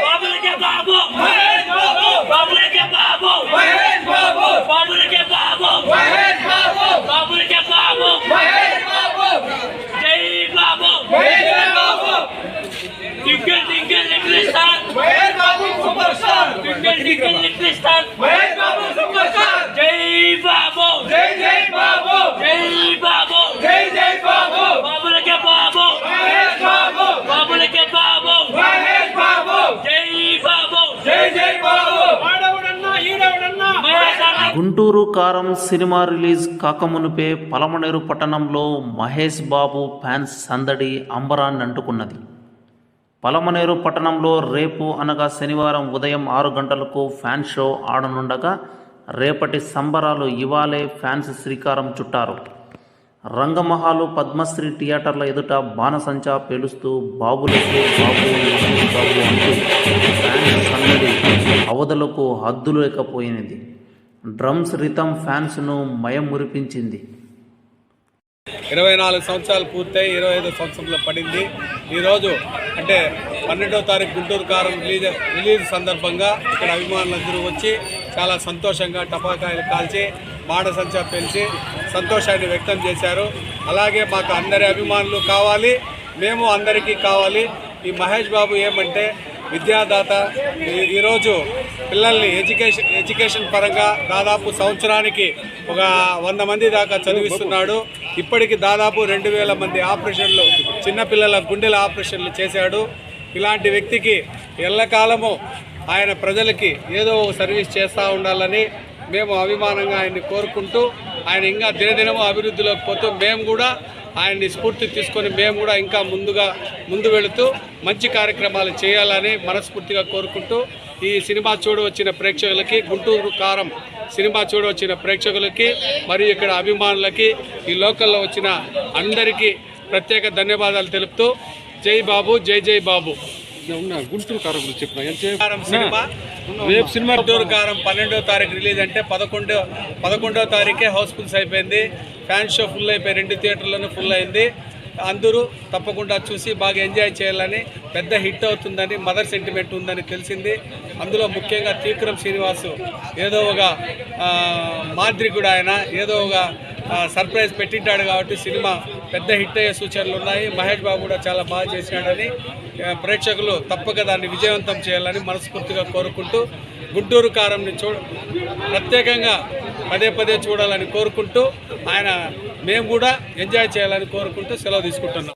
బాబులకే బాబు బాబులకే బాబు బాబులకే బాబు బాబులకే బాబు జై బాబు టింకిల్ టింకిల్ నిక్లిస్తాన్ టింకిల్ టింకిల్ నిక్లిస్తాన్ జై బాబు జై బాబు బాబులకే బాబు బాబులకే బాబు జై బాబు మహేష్ అన్న గుంటూరు కారం సినిమా రిలీజ్ కాకమునుపే పలమనేరు పట్టణంలో మహేష్ బాబు ఫ్యాన్స్ సందడి అంబరాన్ని అంటుకున్నది. పలమనేరు పట్టణంలో రేపు అనగా శనివారం ఉదయం ఆరు గంటలకు ఫ్యాన్ షో ఆడనుండగా రేపటి సంబరాలు ఇవాళే ఫ్యాన్స్ శ్రీకారం చుట్టారు. రంగమహాలు పద్మశ్రీ థియేటర్ల ఎదుట బాణసంచా పేలుస్తూ బాబులకు బాబు బాబు అంటూ ఫ్యాన్స్ సందడి అవధులకు హద్దు లేకపోయినది డ్రమ్స్ రితం ఫ్యాన్స్ను మయం మురిపించింది ఇరవై నాలుగు సంవత్సరాలు పూర్తయి ఇరవై ఐదో సంవత్సరంలో పడింది. ఈరోజు అంటే పన్నెండవ తారీఖు గుంటూరు కారం రిలీజ్ రిలీజ్ సందర్భంగా ఇక్కడ అభిమానులందరూ వచ్చి చాలా సంతోషంగా టపాకాయలు కాల్చి మాడసంచా పెంచి సంతోషాన్ని వ్యక్తం చేశారు. అలాగే మాకు అందరి అభిమానులు కావాలి మేము అందరికీ కావాలి. ఈ మహేష్ బాబు ఏమంటే విద్యాదాత ఈరోజు పిల్లల్ని ఎడ్యుకేషన్ ఎడ్యుకేషన్ పరంగా దాదాపు సంవత్సరానికి ఒక వంద మంది దాకా చదివిస్తున్నాడు. ఇప్పటికి దాదాపు రెండు వేల మంది ఆపరేషన్లు చిన్నపిల్లల గుండెల ఆపరేషన్లు చేశాడు. ఇలాంటి వ్యక్తికి ఎల్లకాలము ఆయన ప్రజలకి ఏదో సర్వీస్ చేస్తూ ఉండాలని మేము అభిమానంగా ఆయన్ని కోరుకుంటూ ఆయన ఇంకా దినదినము అభివృద్ధిలోకి పోతూ మేము కూడా ఆయన్ని స్ఫూర్తి తీసుకొని మేము కూడా ఇంకా ముందుగా ముందు వెళుతూ మంచి కార్యక్రమాలు చేయాలని మనస్ఫూర్తిగా కోరుకుంటూ ఈ సినిమా చూడ వచ్చిన ప్రేక్షకులకి గుంటూరు కారం సినిమా చూడ వచ్చిన ప్రేక్షకులకి మరియు ఇక్కడ అభిమానులకి ఈ లోకల్లో వచ్చిన అందరికీ ప్రత్యేక ధన్యవాదాలు తెలుపుతూ జై బాబు జై జై బాబు. గుంటూరు కారం గురించి చెప్పిన. సినిమా. రేపు సినిమా గుంటూరు కారం పన్నెండో తారీఖు రిలీజ్ అంటే పదకొండో పదకొండో తారీఖే హౌస్ఫుల్స్ అయిపోయింది. ఫ్యాన్ షో ఫుల్ అయిపోయి రెండు థియేటర్లను ఫుల్ అయింది. అందరూ తప్పకుండా చూసి బాగా ఎంజాయ్ చేయాలని పెద్ద హిట్ అవుతుందని మదర్ సెంటిమెంట్ ఉందని తెలిసింది. అందులో ముఖ్యంగా త్రివిక్రమ్ శ్రీనివాసు ఏదో ఒక మాద్రికుడు ఆయన ఏదో ఒక సర్ప్రైజ్ పెట్టింటాడు కాబట్టి సినిమా పెద్ద హిట్ అయ్యే సూచనలు ఉన్నాయి. మహేష్ బాబు కూడా చాలా బాగా చేసినాడని ప్రేక్షకులు తప్పక దాన్ని విజయవంతం చేయాలని మనస్ఫూర్తిగా కోరుకుంటూ గుంటూరు కారంని చూ ప్రత్యేకంగా పదే పదే చూడాలని కోరుకుంటూ ఆయన మేము కూడా ఎంజాయ్ చేయాలని కోరుకుంటూ సెలవు తీసుకుంటున్నాం.